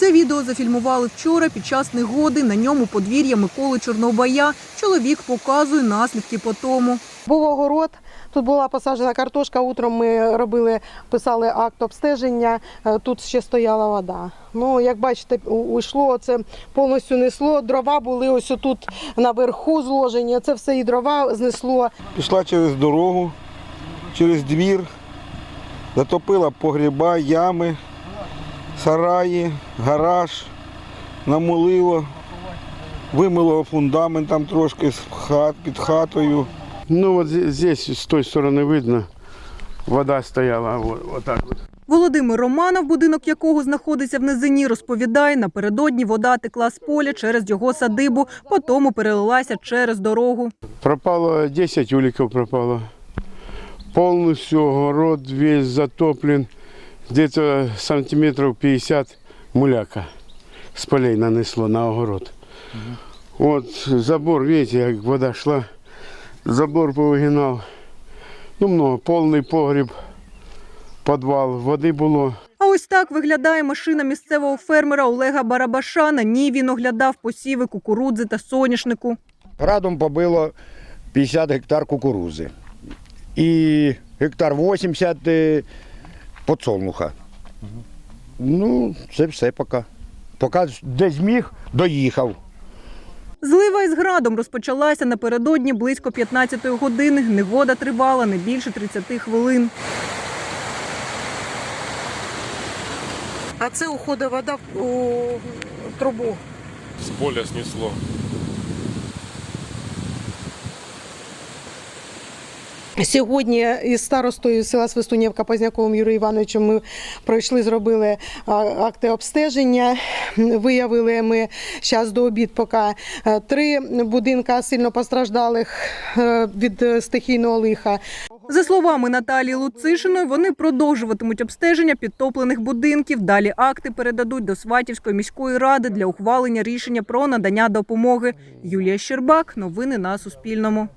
Це відео зафільмували вчора під час негоди. На ньому подвір'я Миколи Чорнобая. Чоловік показує наслідки по тому. Був огород, тут була посаджена картошка. Утром ми робили, писали акт обстеження. е, Тут ще стояла вода. Ну, як бачите, уйшло це повністю несло. Дрова були ось тут наверху зложені. Це все і дрова знесло. Пішла через дорогу, через двір, затопила погріба, ями, сараї, гараж, намолило, вимило фундамент там трошки з хат, під хатою. Ну зе- здесь с той стороны видно, вода стояла вот, вот так вот. Володимир Романов, будинок якого знаходиться в низині, розповідає, напередодні вода текла з поля через його садибу, потім перелилася через дорогу. Пропало 10 уликов пропало. Полностью огород весь затоплен. Где-то сантиметров 50 муляка с полей нанесло на огород. Вот забор, видите, как вода шла. Забор повигинав. Ну, много, повний погріб, підвал, води було. А ось так виглядає машина місцевого фермера Олега Барабаша. На ній він оглядав посіви кукурудзи та соняшнику. Градом побило 50 гектар кукурузи і гектар 80 е, подсолнуха. Ну, це все поки. Поки де зміг, доїхав. Злива із градом розпочалася напередодні близько 15-ї години. Негода тривала не більше 30 хвилин. А це уходить вода у трубу. С поля снесло. Сьогодні із старостою села Свистунівка Позняковим Юрієм Івановичем ми пройшли, зробили акти обстеження. Виявили ми зараз до обід поки е, три будинка сильно постраждалих е, від е, стихійного лиха. За словами Наталії Луцишиної, вони продовжуватимуть обстеження підтоплених будинків. Далі акти передадуть до Сватівської міської ради для ухвалення рішення про надання допомоги. Юлія Щербак. Новини на Суспільному.